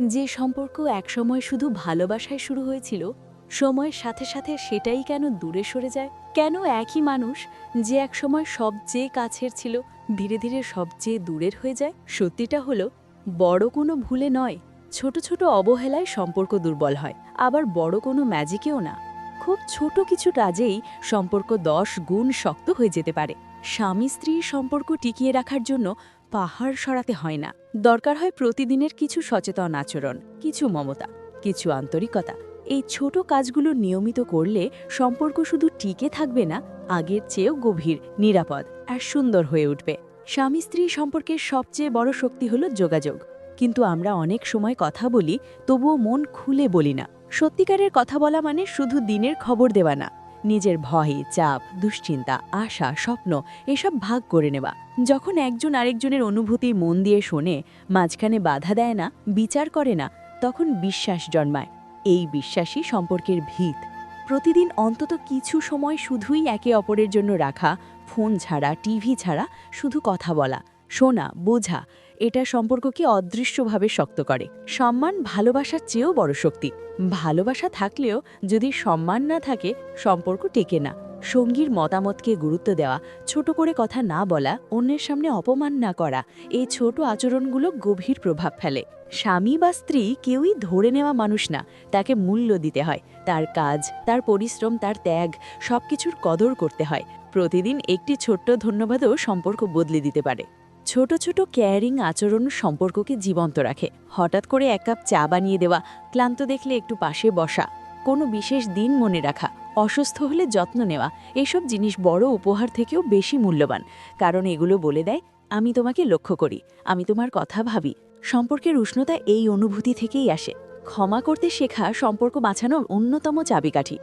যে সম্পর্ক একসময় শুধু ভালোবাসায় শুরু হয়েছিল, সময়ের সাথে সাথে সেটাই কেন দূরে সরে যায়? কেন একই মানুষ যে একসময় সবচেয়ে কাছের ছিল, ধীরে ধীরে সবচেয়ে দূরের হয়ে যায়? সত্যিটা হলো, বড় কোনো ভুলে নয়, ছোট ছোট অবহেলায় সম্পর্ক দুর্বল হয়, আবার বড় কোনো ম্যাজিকেও না। খুব ছোট কিছু কাজেই সম্পর্ক দশ গুণ শক্ত হয়ে যেতে পারে। স্বামী স্ত্রীর সম্পর্ক টিকিয়ে রাখার জন্য পাহাড় সরাতে হয় না। দরকার হয় প্রতিদিনের কিছু সচেতন আচরণ, কিছু মমতা, কিছু আন্তরিকতা। এই ছোট কাজগুলো নিয়মিত করলে সম্পর্ক শুধু টিকে থাকবে না, আগের চেয়েও গভীর, নিরাপদ আর সুন্দর হয়ে উঠবে। স্বামী স্ত্রী সম্পর্কের সবচেয়ে বড় শক্তি হলো যোগাযোগ। কিন্তু আমরা অনেক সময় কথা বলি, তবুও মন খুলে বলি না। সত্যিকারের কথা বলা মানে শুধু দিনের খবর দেওয়া না। নিজের ভয়, চাপ, দুশ্চিন্তা, আশা, স্বপ্ন এসব ভাগ করে নেওয়া। যখন একজন আরেকজনের অনুভূতি মন দিয়ে শোনে, মাঝখানে বাধা দেয় না, বিচার করে না, তখন বিশ্বাস জন্মায়। এই বিশ্বাসই সম্পর্কের ভিত। প্রতিদিন অন্তত কিছু সময় শুধুই একে অপরের জন্য রাখা, ফোন ছাড়া, টিভি ছাড়া শুধু কথা বলা, শোনা, বোঝা এটা সম্পর্ককে অদৃশ্যভাবে শক্ত করে। সম্মান ভালোবাসার চেয়েও বড় শক্তি। ভালোবাসা থাকলেও যদি সম্মান না থাকে, সম্পর্ক টেকে না। সঙ্গীর মতামতকে গুরুত্ব দেওয়া, ছোট করে কথা না বলা, অন্যের সামনে অপমান না করা, এই ছোট আচরণগুলো গভীর প্রভাব ফেলে। স্বামী বা স্ত্রী কেউই ধরে নেওয়া মানুষ না, তাকে মূল্য দিতে হয়। তার কাজ, তার পরিশ্রম, তার ত্যাগ, সবকিছুর কদর করতে হয়। প্রতিদিন একটি ছোট্ট ধন্যবাদও সম্পর্ক বদলে দিতে পারে। ছোট ছোট কেয়ারিং আচরণ সম্পর্ককে জীবন্ত রাখে। হঠাৎ করে এক কাপ চা বানিয়ে দেওয়া, ক্লান্ত দেখলে একটু পাশে বসা, কোনো বিশেষ দিন মনে রাখা, অসুস্থ হলে যত্ন নেওয়া, এসব জিনিস বড় উপহার থেকেও বেশি মূল্যবান। কারণ এগুলো বলে দেয়, আমি তোমাকে লক্ষ্য করি, আমি তোমার কথা ভাবি। সম্পর্কের উষ্ণতা এই অনুভূতি থেকেই আসে। ক্ষমা করতে শেখা সম্পর্ক বাঁচানোর অন্যতম চাবিকাঠি।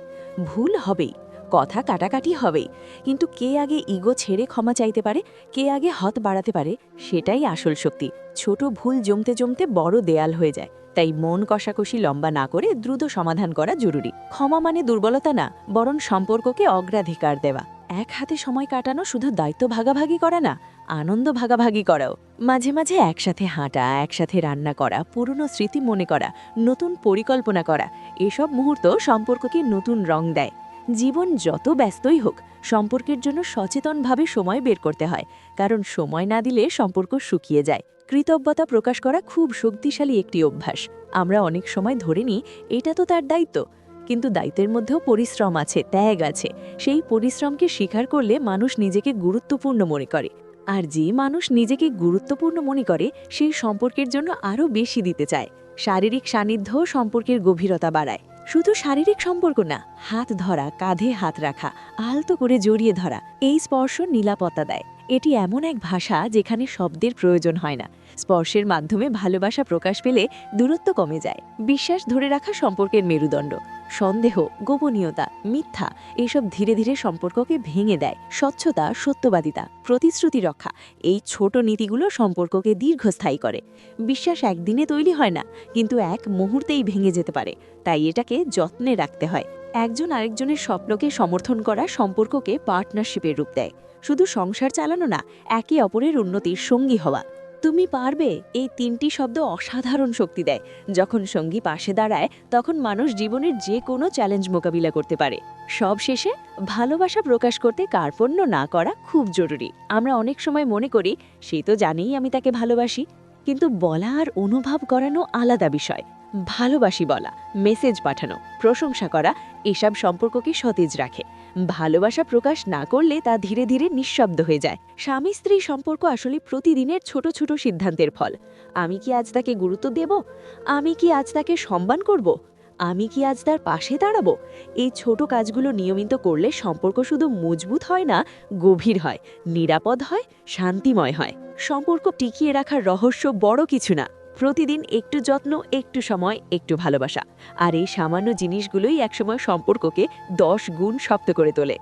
ভুল হবেই। কথা কাটাকাটি হবেই কিন্তু কে আগে ইগো ছেড়ে ক্ষমা চাইতে পারে, কে আগে হাত বাড়াতে পারে, সেটাই আসল শক্তি। ছোট ভুল জমতে জমতে বড় দেয়াল হয়ে যায়। তাই মন কষাকষি লম্বা না করে দ্রুত সমাধান করা জরুরি। ক্ষমা মানে দুর্বলতা না, বরং সম্পর্ককে অগ্রাধিকার দেওয়া। এক হাতে সময় কাটানো শুধু দায়িত্ব ভাগাভাগি করা না, আনন্দ ভাগাভাগি করাও। মাঝে মাঝে একসাথে হাঁটা, একসাথে রান্না করা, পুরনো স্মৃতি মনে করা, নতুন পরিকল্পনা করা, এসব মুহূর্ত সম্পর্ককে নতুন রং দেয়। জীবন যত ব্যস্তই হোক, সম্পর্কের জন্য সচেতনভাবে সময় বের করতে হয়, কারণ সময় না দিলে সম্পর্ক শুকিয়ে যায়। কৃতজ্ঞতা প্রকাশ করা খুব শক্তিশালী একটি অভ্যাস। আমরা অনেক সময় ধরে নিই, এটা তো তার দায়িত্ব। কিন্তু দায়িত্বের মধ্যেও পরিশ্রম আছে, ত্যাগ আছে। সেই পরিশ্রমকে স্বীকার করলে মানুষ নিজেকে গুরুত্বপূর্ণ মনে করে। আর যে মানুষ নিজেকে গুরুত্বপূর্ণ মনে করে সেই সম্পর্কের জন্য আরও বেশি দিতে চায়। শারীরিক সান্নিধ্যও সম্পর্কের গভীরতা বাড়ায়। শুধু শারীরিক সম্পর্ক না, হাত ধরা, কাঁধে হাত রাখা, আলতো করে জড়িয়ে ধরা, এই স্পর্শ নিরাপত্তা দেয়। এটি এমন এক ভাষা যেখানে শব্দের প্রয়োজন হয় না। স্পর্শের মাধ্যমে ভালোবাসা প্রকাশ পেলে দূরত্ব কমে যায়। বিশ্বাস ধরে রাখা সম্পর্কের মেরুদণ্ড। সন্দেহ, গোপনীয়তা, মিথ্যা এসব ধীরে ধীরে সম্পর্ককে ভেঙে দেয়। স্বচ্ছতা, সত্যবাদিতা, প্রতিশ্রুতি রক্ষা এই ছোট নীতিগুলো সম্পর্ককে দীর্ঘস্থায়ী করে। বিশ্বাস একদিনে তৈরি হয় না, কিন্তু এক মুহূর্তেই ভেঙে যেতে পারে। তাই এটাকে যত্নে রাখতে হয়। একজন আরেকজনের স্বপ্নকে সমর্থন করা সম্পর্ককে পার্টনারশিপের রূপ দেয়। শুধু সংসার চালানো না, একে অপরের উন্নতির সঙ্গী হওয়া। তুমি পারবে এই তিনটি শব্দ অসাধারণ শক্তি দেয়। যখন সঙ্গী পাশে দাঁড়ায়, তখন মানুষ জীবনের যে কোনো চ্যালেঞ্জ মোকাবিলা করতে পারে। সব শেষে, ভালোবাসা প্রকাশ করতে কার্পণ্য না করা খুব জরুরি। আমরা অনেক সময় মনে করি, সে তো জানেই আমি তাকে ভালোবাসি। কিন্তু বলা আর অনুভব করানো আলাদা বিষয়। ভালোবাসি বলা মেসেজ পাঠানো, প্রশংসা করা, এসব সম্পর্ককে সতেজ রাখে। ভালোবাসা প্রকাশ না করলে তা ধীরে ধীরে নিঃশব্দ হয়ে যায়। স্বামী স্ত্রী সম্পর্ক আসলে প্রতিদিনের ছোট ছোট সিদ্ধান্তের ফল। আমি কি আজ তাকে গুরুত্ব দেব? আমি কি আজ তাকে সম্মান করব? আমি কি আজ তার পাশে দাঁড়াবো? এই ছোট কাজগুলো নিয়মিত করলে সম্পর্ক শুধু মজবুত হয় না, গভীর হয়, নিরাপদ হয়, শান্তিময় হয়। সম্পর্ক টিকিয়ে রাখার রহস্য বড় কিছু না। প্রতিদিন একটু যত্ন, একটু সময়, একটু ভালোবাসা। আর এই সামান্য জিনিসগুলোই একসময় সম্পর্ককে দশ গুণ শক্ত করে তোলে।